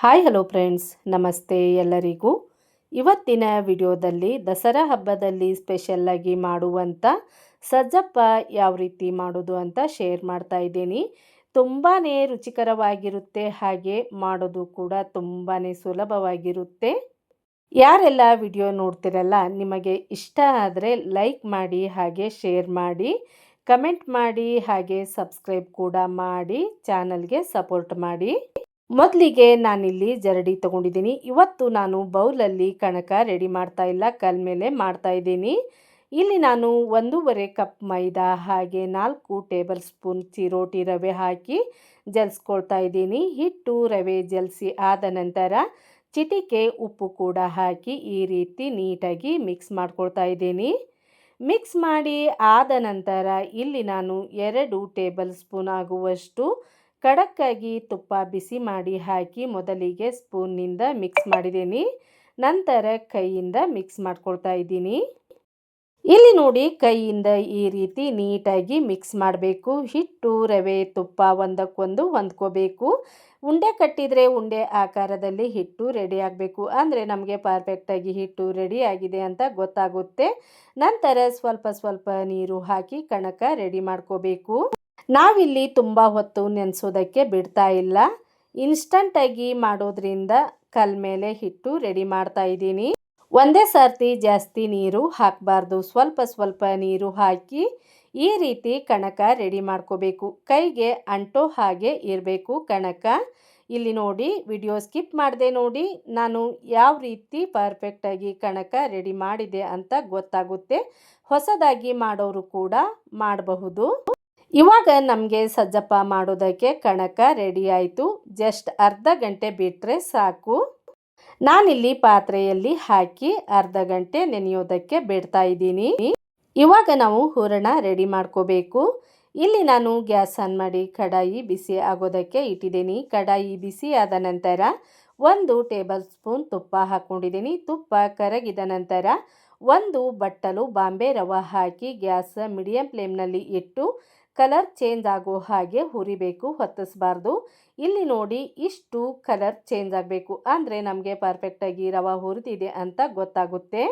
Hi, hello friends. ನಮಸ್ತೆ ಎಲ್ಲರಿಗೂ. ಇವತ್ತಿನ ವಿಡಿಯೋದಲ್ಲಿ ದಸರಾ ಹಬ್ಬದಲ್ಲಿ ಸ್ಪೆಷಲ್ಲಾಗಿ ಮಾಡುವಂಥ ಸಜ್ಜಪ್ಪ ಯಾವ ರೀತಿ ಮಾಡೋದು ಅಂತ ಶೇರ್ ಮಾಡ್ತಾ ಇದ್ದೀನಿ. ತುಂಬಾ ರುಚಿಕರವಾಗಿರುತ್ತೆ, ಹಾಗೆ ಮಾಡೋದು ಕೂಡ ತುಂಬಾ ಸುಲಭವಾಗಿರುತ್ತೆ. ಯಾರೆಲ್ಲ ವಿಡಿಯೋ ನೋಡ್ತಿರಲ್ಲ, ನಿಮಗೆ ಇಷ್ಟ ಆದರೆ ಲೈಕ್ ಮಾಡಿ, ಹಾಗೆ ಶೇರ್ ಮಾಡಿ, ಕಮೆಂಟ್ ಮಾಡಿ, ಹಾಗೆ ಸಬ್ಸ್ಕ್ರೈಬ್ ಕೂಡ ಮಾಡಿ, ಚಾನಲ್ಗೆ ಸಪೋರ್ಟ್ ಮಾಡಿ. ಮೊದಲಿಗೆ ನಾನಿಲ್ಲಿ ಜರಡಿ ತಗೊಂಡಿದ್ದೀನಿ. ಇವತ್ತು ನಾನು ಬೌಲಲ್ಲಿ ಕಣಕ ರೆಡಿ ಮಾಡ್ತಾ ಇಲ್ಲ. ಕಲ್ ಮೇಲೆ ಮಾಡ್ತಾ ಇದ್ದೀನಿ. ಇಲ್ಲಿ ನಾನು ಒಂದೂವರೆ ಕಪ್ ಮೈದಾ ಹಾಗೆ ನಾಲ್ಕು ಟೇಬಲ್ ಸ್ಪೂನ್ ಚಿರೋಟಿ ರವೆ ಹಾಕಿ ಜಲ್ಸ್ಕೊಳ್ತಾ ಇದ್ದೀನಿ. ಹಿಟ್ಟು, ರವೆ ಜಲ್ಸಿ ಆದ ನಂತರ ಚಿಟಿಕೆ ಉಪ್ಪು ಕೂಡ ಹಾಕಿ ಈ ರೀತಿ ನೀಟಾಗಿ ಮಿಕ್ಸ್ ಮಾಡ್ಕೊಳ್ತಾ ಇದ್ದೀನಿ. ಮಿಕ್ಸ್ ಮಾಡಿ ಆದ ನಂತರ ಇಲ್ಲಿ ನಾನು ಎರಡು ಟೇಬಲ್ ಸ್ಪೂನ್ ಆಗುವಷ್ಟು ಖಡಕ್ಕಾಗಿ ತುಪ್ಪ ಬಿಸಿ ಮಾಡಿ ಹಾಕಿ ಮೊದಲಿಗೆ ಸ್ಪೂನ್ನಿಂದ ಮಿಕ್ಸ್ ಮಾಡಿದ್ದೀನಿ. ನಂತರ ಕೈಯಿಂದ ಮಿಕ್ಸ್ ಮಾಡ್ಕೊಳ್ತಾ ಇದ್ದೀನಿ. ಇಲ್ಲಿ ನೋಡಿ ಕೈಯಿಂದ ಈ ರೀತಿ ನೀಟಾಗಿ ಮಿಕ್ಸ್ ಮಾಡಬೇಕು. ಹಿಟ್ಟು, ರವೆ, ತುಪ್ಪ ಒಂದಕ್ಕೊಂದು ಹೊಂದ್ಕೋಬೇಕು. ಉಂಡೆ ಕಟ್ಟಿದರೆ ಉಂಡೆ ಆಕಾರದಲ್ಲಿ ಹಿಟ್ಟು ರೆಡಿ ಆಗಬೇಕು. ಅಂದರೆ ನಮಗೆ ಪರ್ಫೆಕ್ಟಾಗಿ ಹಿಟ್ಟು ರೆಡಿ ಆಗಿದೆ ಅಂತ ಗೊತ್ತಾಗುತ್ತೆ. ನಂತರ ಸ್ವಲ್ಪ ಸ್ವಲ್ಪ ನೀರು ಹಾಕಿ ಕಣಕ ರೆಡಿ ಮಾಡ್ಕೋಬೇಕು. ನಾವಿಲ್ಲಿ ತುಂಬ ಹೊತ್ತು ನೆನೆಸೋದಕ್ಕೆ ಬಿಡ್ತಾ ಇಲ್ಲ. ಇನ್ಸ್ಟಂಟಾಗಿ ಮಾಡೋದ್ರಿಂದ ಕಲ್ ಮೇಲೆ ಹಿಟ್ಟು ರೆಡಿ ಮಾಡ್ತಾ ಇದ್ದೀನಿ. ಒಂದೇ ಸರ್ತಿ ಜಾಸ್ತಿ ನೀರು ಹಾಕಬಾರ್ದು. ಸ್ವಲ್ಪ ಸ್ವಲ್ಪ ನೀರು ಹಾಕಿ ಈ ರೀತಿ ಕಣಕ ರೆಡಿ ಮಾಡ್ಕೋಬೇಕು. ಕೈಗೆ ಅಂಟೋ ಹಾಗೆ ಇರಬೇಕು ಕಣಕ. ಇಲ್ಲಿ ನೋಡಿ, ವಿಡಿಯೋ ಸ್ಕಿಪ್ ಮಾಡಿದೆ ನೋಡಿ, ನಾನು ಯಾವ ರೀತಿ ಪರ್ಫೆಕ್ಟಾಗಿ ಕಣಕ ರೆಡಿ ಮಾಡಿದೆ ಅಂತ ಗೊತ್ತಾಗುತ್ತೆ. ಹೊಸದಾಗಿ ಮಾಡೋರು ಕೂಡ ಮಾಡಬಹುದು. ಇವಾಗ ನಮಗೆ ಸಜ್ಜಪ್ಪ ಮಾಡೋದಕ್ಕೆ ಕಣಕ ರೆಡಿ ಆಯಿತು. ಜಸ್ಟ್ ಅರ್ಧ ಗಂಟೆ ಬಿಟ್ಟರೆ ಸಾಕು. ನಾನಿಲ್ಲಿ ಪಾತ್ರೆಯಲ್ಲಿ ಹಾಕಿ ಅರ್ಧ ಗಂಟೆ ನೆನೆಯೋದಕ್ಕೆ ಬಿಡ್ತಾ ಇದ್ದೀನಿ. ಇವಾಗ ನಾವು ಹೂರಣ ರೆಡಿ ಮಾಡ್ಕೋಬೇಕು. ಇಲ್ಲಿ ನಾನು ಗ್ಯಾಸ್ ಆನ್ ಮಾಡಿ ಕಡಾಯಿ ಬಿಸಿ ಆಗೋದಕ್ಕೆ ಇಟ್ಟಿದ್ದೀನಿ. ಕಡಾಯಿ ಬಿಸಿ ಆದ ನಂತರ ಒಂದು ಟೇಬಲ್ ಸ್ಪೂನ್ ತುಪ್ಪ ಹಾಕ್ಕೊಂಡಿದ್ದೀನಿ ತುಪ್ಪ ಕರಗಿದ ನಂತರ ಒಂದು ಬಟ್ಟಲು ಬಾಂಬೆ ರವ ಹಾಕಿ ಗ್ಯಾಸ್ ಮೀಡಿಯಂ ಫ್ಲೇಮ್ನಲ್ಲಿ ಇಟ್ಟು ಕಲರ್ ಚೇಂಜ್ ಆಗೋ ಹಾಗೆ ಹುರಿಬೇಕು, ಹೊತ್ತಿಸ್ಬಾರ್ದು. ಇಲ್ಲಿ ನೋಡಿ ಇಷ್ಟು ಕಲರ್ ಚೇಂಜ್ ಆಗಬೇಕು. ಅಂದರೆ ನಮಗೆ ಪರ್ಫೆಕ್ಟಾಗಿ ರವೆ ಹುರಿದಿದೆ ಅಂತ ಗೊತ್ತಾಗುತ್ತೆ.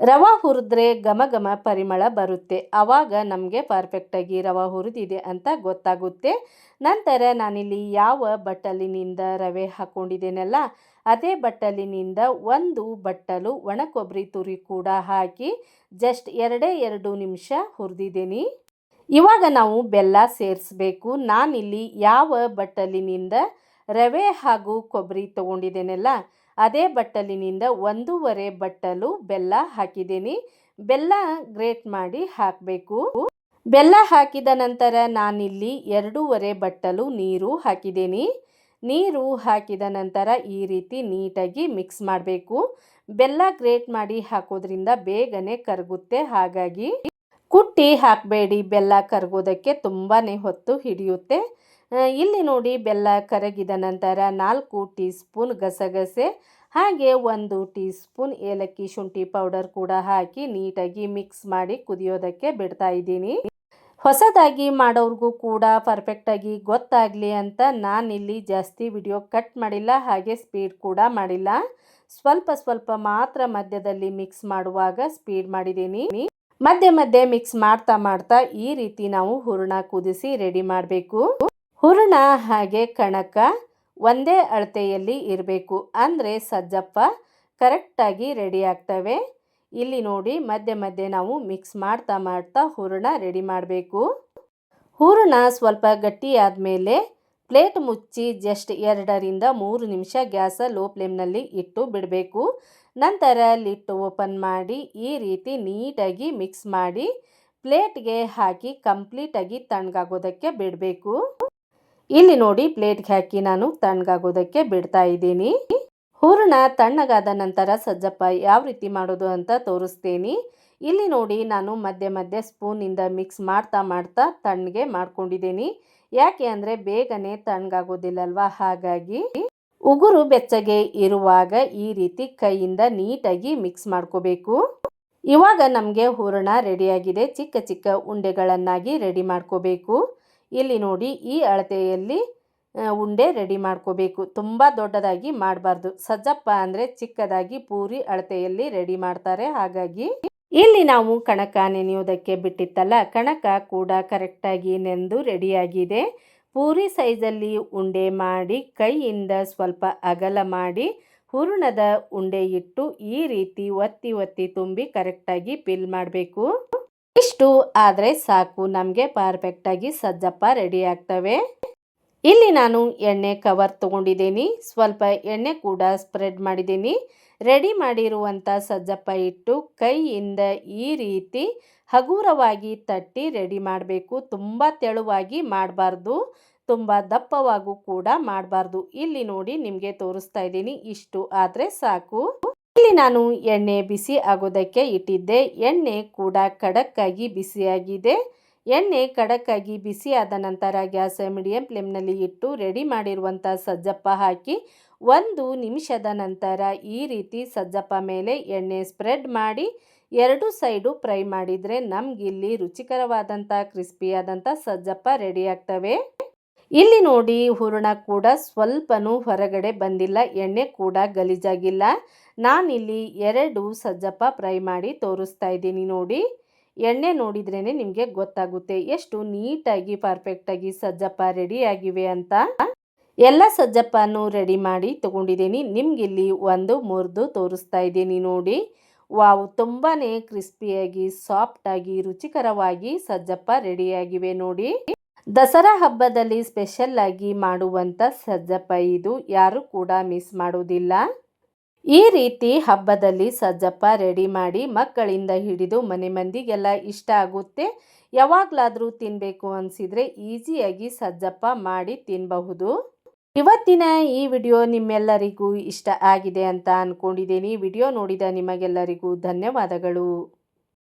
ರವೆ ಹುರಿದ್ರೆ ಘಮ ಘಮ ಪರಿಮಳ ಬರುತ್ತೆ. ಆವಾಗ ನಮಗೆ ಪರ್ಫೆಕ್ಟಾಗಿ ರವೆ ಹುರಿದಿದೆ ಅಂತ ಗೊತ್ತಾಗುತ್ತೆ. ನಂತರ ನಾನಿಲ್ಲಿ ಯಾವ ಬಟ್ಟಲಿನಿಂದ ರವೆ ಹಾಕ್ಕೊಂಡಿದ್ದೇನಲ್ಲ ಅದೇ ಬಟ್ಟಲಿನಿಂದ ಒಂದು ಬಟ್ಟಲು ಒಣ ಕೊಬ್ಬರಿ ತುರಿ ಕೂಡ ಹಾಕಿ ಜಸ್ಟ್ ಎರಡೇ ಎರಡು ನಿಮಿಷ ಹುರಿದಿದ್ದೀನಿ. ಇವಾಗ ನಾವು ಬೆಲ್ಲ ಸೇರಿಸ್ಬೇಕು. ನಾನಿಲ್ಲಿ ಯಾವ ಬಟ್ಟಲಿನಿಂದ ರವೆ ಹಾಗೂ ಕೊಬ್ಬರಿ ತೊಗೊಂಡಿದ್ದೇನಲ್ಲ, ಅದೇ ಬಟ್ಟಲಿನಿಂದ ಒಂದೂವರೆ ಬಟ್ಟಲು ಬೆಲ್ಲ ಹಾಕಿದ್ದೀನಿ. ಬೆಲ್ಲ ಗ್ರೇಟ್ ಮಾಡಿ ಹಾಕಬೇಕು. ಬೆಲ್ಲ ಹಾಕಿದ ನಂತರ ನಾನಿಲ್ಲಿ ಎರಡೂವರೆ ಬಟ್ಟಲು ನೀರು ಹಾಕಿದ್ದೀನಿ. ನೀರು ಹಾಕಿದ ನಂತರ ಈ ರೀತಿ ನೀಟಾಗಿ ಮಿಕ್ಸ್ ಮಾಡಬೇಕು. ಬೆಲ್ಲ ಗ್ರೇಟ್ ಮಾಡಿ ಹಾಕೋದ್ರಿಂದ ಬೇಗನೆ ಕರಗುತ್ತೆ. ಹಾಗಾಗಿ ಕುಟ್ಟಿ ಹಾಕಬೇಡಿ, ಬೆಲ್ಲ ಕರಗೋದಕ್ಕೆ ತುಂಬಾ ಹೊತ್ತು ಹಿಡಿಯುತ್ತೆ. ಇಲ್ಲಿ ನೋಡಿ ಬೆಲ್ಲ ಕರಗಿದ ನಂತರ ನಾಲ್ಕು ಟೀ ಸ್ಪೂನ್ ಗಸಗಸೆ, ಹಾಗೆ ಒಂದು ಟೀ ಸ್ಪೂನ್ ಏಲಕ್ಕಿ ಶುಂಠಿ ಪೌಡರ್ ಕೂಡ ಹಾಕಿ ನೀಟಾಗಿ ಮಿಕ್ಸ್ ಮಾಡಿ ಕುದಿಯೋದಕ್ಕೆ ಬಿಡ್ತಾ ಇದ್ದೀನಿ. ಹೊಸದಾಗಿ ಮಾಡೋರಿಗೂ ಕೂಡ ಪರ್ಫೆಕ್ಟಾಗಿ ಗೊತ್ತಾಗಲಿ ಅಂತ ನಾನಿಲ್ಲಿ ಜಾಸ್ತಿ ವಿಡಿಯೋ ಕಟ್ ಮಾಡಿಲ್ಲ, ಹಾಗೆ ಸ್ಪೀಡ್ ಕೂಡ ಮಾಡಿಲ್ಲ. ಸ್ವಲ್ಪ ಸ್ವಲ್ಪ ಮಾತ್ರ ಮಧ್ಯದಲ್ಲಿ ಮಿಕ್ಸ್ ಮಾಡುವಾಗ ಸ್ಪೀಡ್ ಮಾಡಿದ್ದೀನಿ. ಮಧ್ಯೆ ಮಧ್ಯೆ ಮಿಕ್ಸ್ ಮಾಡ್ತಾ ಮಾಡ್ತಾ ಈ ರೀತಿ ನಾವು ಹೂರಣ ಕುದಿಸಿ ರೆಡಿ ಮಾಡಬೇಕು. ಹೂರಣ ಹಾಗೆ ಕಣಕ ಒಂದೇ ಅಳತೆಯಲ್ಲಿ ಇರಬೇಕು. ಅಂದರೆ ಸಜ್ಜಪ್ಪ ಕರೆಕ್ಟಾಗಿ ರೆಡಿ ಆಗ್ತವೆ. ಇಲ್ಲಿ ನೋಡಿ ಮಧ್ಯೆ ಮಧ್ಯೆ ನಾವು ಮಿಕ್ಸ್ ಮಾಡ್ತಾ ಮಾಡ್ತಾ ಹೂರಣ ರೆಡಿ ಮಾಡಬೇಕು. ಹೂರಣ ಸ್ವಲ್ಪ ಗಟ್ಟಿಯಾದ ಆದಮೇಲೆ ಪ್ಲೇಟ್ ಮುಚ್ಚಿ ಜಸ್ಟ್ ಎರಡರಿಂದ ಮೂರು ನಿಮಿಷ ಗ್ಯಾಸ ಲೋ ಫ್ಲೇಮ್ನಲ್ಲಿ ಇಟ್ಟು ಬಿಡಬೇಕು. ನಂತರ ಲಿಟ್ಟು ಓಪನ್ ಮಾಡಿ, ಈ ರೀತಿ ನೀಟಾಗಿ ಮಿಕ್ಸ್ ಮಾಡಿ ಪ್ಲೇಟ್ಗೆ ಹಾಕಿ ಕಂಪ್ಲೀಟಾಗಿ ತಣ್ಣಗಾಗೋದಕ್ಕೆ ಬಿಡಬೇಕು. ಇಲ್ಲಿ ನೋಡಿ ಪ್ಲೇಟ್ಗೆ ಹಾಕಿ ನಾನು ತಣ್ಣಗಾಗೋದಕ್ಕೆ ಬಿಡ್ತಾ ಇದ್ದೀನಿ. ಹೂರಣ ತಣ್ಣಗಾದ ನಂತರ ಸಜ್ಜಪ್ಪ ಯಾವ ರೀತಿ ಮಾಡೋದು ಅಂತ ತೋರಿಸ್ತೀನಿ. ಇಲ್ಲಿ ನೋಡಿ ನಾನು ಮಧ್ಯೆ ಮಧ್ಯೆ ಸ್ಪೂನಿಂದ ಮಿಕ್ಸ್ ಮಾಡ್ತಾ ಮಾಡ್ತಾ ತಣ್ಣಗೆ ಮಾಡ್ಕೊಂಡಿದ್ದೀನಿ. ಯಾಕೆ ಅಂದರೆ ಬೇಗನೆ ತಣ್ಣಗಾಗೋದಿಲ್ಲಲ್ವಾ? ಹಾಗಾಗಿ ಉಗುರು ಬೆಚ್ಚಗೆ ಇರುವಾಗ ಈ ರೀತಿ ಕೈಯಿಂದ ನೀಟಾಗಿ ಮಿಕ್ಸ್ ಮಾಡ್ಕೋಬೇಕು. ಇವಾಗ ನಮಗೆ ಹೂರಣ ರೆಡಿಯಾಗಿದೆ. ಚಿಕ್ಕ ಚಿಕ್ಕ ಉಂಡೆಗಳನ್ನಾಗಿ ರೆಡಿ ಮಾಡ್ಕೋಬೇಕು. ಇಲ್ಲಿ ನೋಡಿ ಈ ಅಳತೆಯಲ್ಲಿ ಉಂಡೆ ರೆಡಿ ಮಾಡ್ಕೋಬೇಕು. ತುಂಬ ದೊಡ್ಡದಾಗಿ ಮಾಡಬಾರ್ದು. ಸಜ್ಜಪ್ಪ ಅಂದರೆ ಚಿಕ್ಕದಾಗಿ ಪೂರಿ ಅಳತೆಯಲ್ಲಿ ರೆಡಿ ಮಾಡ್ತಾರೆ. ಹಾಗಾಗಿ ಇಲ್ಲಿ ನಾವು ಕಣಕ ನೆನೆಯೋದಕ್ಕೆ ಬಿಟ್ಟಿತ್ತಲ್ಲ, ಕಣಕ ಕೂಡ ಕರೆಕ್ಟಾಗಿ ನೆಂದು ರೆಡಿಯಾಗಿದೆ. ಪೂರಿ ಸೈಜಲ್ಲಿ ಉಂಡೆ ಮಾಡಿ, ಕೈಯಿಂದ ಸ್ವಲ್ಪ ಅಗಲ ಮಾಡಿ, ಹೂರಣದ ಉಂಡೆ ಇಟ್ಟು ಈ ರೀತಿ ಒತ್ತಿ ಒತ್ತಿ ತುಂಬಿ ಕರೆಕ್ಟಾಗಿ ಪಿಲ್ ಮಾಡಬೇಕು. ಇಷ್ಟು ಆದರೆ ಸಾಕು, ನಮಗೆ ಪರ್ಫೆಕ್ಟಾಗಿ ಸಜ್ಜಪ್ಪ ರೆಡಿ ಆಗ್ತವೆ. ಇಲ್ಲಿ ನಾನು ಎಣ್ಣೆ ಕವರ್ ತಗೊಂಡಿದ್ದೀನಿ, ಸ್ವಲ್ಪ ಎಣ್ಣೆ ಕೂಡ ಸ್ಪ್ರೆಡ್ ಮಾಡಿದ್ದೀನಿ. ರೆಡಿ ಮಾಡಿರುವಂಥ ಸಜ್ಜಪ್ಪ ಇಟ್ಟು ಕೈಯಿಂದ ಈ ರೀತಿ ಹಗುರವಾಗಿ ತಟ್ಟಿ ರೆಡಿ ಮಾಡಬೇಕು. ತುಂಬ ತೆಳುವಾಗಿ ಮಾಡಬಾರ್ದು. ತುಂಬ ದಪ್ಪವಾಗೂ ಕೂಡ ಮಾಡಬಾರ್ದು. ಇಲ್ಲಿ ನೋಡಿ ನಿಮಗೆ ತೋರಿಸ್ತಾ ಇದ್ದೀನಿ. ಇಷ್ಟು ಆದರೆ ಸಾಕು. ಇಲ್ಲಿ ನಾನು ಎಣ್ಣೆ ಬಿಸಿ ಆಗೋದಕ್ಕೆ ಇಟ್ಟಿದ್ದೆ. ಎಣ್ಣೆ ಕೂಡ ಖಡಕ್ಕಾಗಿ ಬಿಸಿಯಾಗಿದೆ. ಎಣ್ಣೆ ಖಡಕ್ಕಾಗಿ ಬಿಸಿಯಾದ ನಂತರ ಗ್ಯಾಸ್ ಮೀಡಿಯಂ ಫ್ಲೇಮ್ನಲ್ಲಿ ಇಟ್ಟು ರೆಡಿ ಮಾಡಿರುವಂಥ ಸಜ್ಜಪ್ಪ ಹಾಕಿ ಒಂದು ನಿಮಿಷದ ನಂತರ ಈ ರೀತಿ ಸಜ್ಜಪ್ಪ ಮೇಲೆ ಎಣ್ಣೆ ಸ್ಪ್ರೆಡ್ ಮಾಡಿ ಎರಡು ಸೈಡು ಫ್ರೈ ಮಾಡಿದರೆ ನಮಗಿಲ್ಲಿ ರುಚಿಕರವಾದಂಥ, ಕ್ರಿಸ್ಪಿಯಾದಂಥ ಸಜ್ಜಪ್ಪ ರೆಡಿ ಆಗ್ತವೆ. ಇಲ್ಲಿ ನೋಡಿ ಹೂರಣ ಕೂಡ ಸ್ವಲ್ಪನೂ ಹೊರಗಡೆ ಬಂದಿಲ್ಲ, ಎಣ್ಣೆ ಕೂಡ ಗಲೀಜಾಗಿಲ್ಲ. ನಾನಿಲ್ಲಿ ಎರಡು ಸಜ್ಜಪ್ಪ ಫ್ರೈ ಮಾಡಿ ತೋರಿಸ್ತಾ ಇದ್ದೀನಿ ನೋಡಿ. ಎಣ್ಣೆ ನೋಡಿದ್ರೇ ನಿಮಗೆ ಗೊತ್ತಾಗುತ್ತೆ. ಎಷ್ಟು ನೀಟಾಗಿ ಪರ್ಫೆಕ್ಟಾಗಿ ಸಜ್ಜಪ್ಪ ರೆಡಿ ಆಗಿವೆ ಅಂತ. ಎಲ್ಲ ಸಜ್ಜಪ್ಪನೂ ರೆಡಿ ಮಾಡಿ ತಗೊಂಡಿದ್ದೀನಿ. ನಿಮಗಿಲ್ಲಿ ಒಂದು, ಮುರಿದು ತೋರಿಸ್ತಾ ಇದ್ದೀನಿ ನೋಡಿ. ವಾವ್ ತುಂಬಾ ಕ್ರಿಸ್ಪಿಯಾಗಿ, ಸಾಫ್ಟಾಗಿ, ರುಚಿಕರವಾಗಿ ಸಜ್ಜಪ್ಪ ರೆಡಿಯಾಗಿವೆ ನೋಡಿ. ದಸರಾ ಹಬ್ಬದಲ್ಲಿ ಸ್ಪೆಷಲ್ ಆಗಿ ಮಾಡುವಂಥ ಸಜ್ಜಪ್ಪ ಇದು. ಯಾರು ಕೂಡ ಮಿಸ್ ಮಾಡೋದಿಲ್ಲ. ಈ ರೀತಿ ಹಬ್ಬದಲ್ಲಿ ಸಜ್ಜಪ್ಪ ರೆಡಿ ಮಾಡಿ ಮಕ್ಕಳಿಂದ ಹಿಡಿದು ಮನೆ ಮಂದಿಗೆಲ್ಲ ಇಷ್ಟ ಆಗುತ್ತೆ. ಯಾವಾಗಲಾದರೂ ತಿನ್ನಬೇಕು ಅನಿಸಿದರೆ ಈಸಿಯಾಗಿ ಸಜ್ಜಪ್ಪ ಮಾಡಿ ತಿನ್ನಬಹುದು ಇವತ್ತಿನ ಈ ವಿಡಿಯೋ ನಿಮ್ಮೆಲ್ಲರಿಗೂ ಇಷ್ಟ ಆಗಿದೆ ಅಂತ ಅಂದ್ಕೊಂಡಿದ್ದೀನಿ ವಿಡಿಯೋ ನೋಡಿದ ನಿಮಗೆಲ್ಲರಿಗೂ ಧನ್ಯವಾದಗಳು.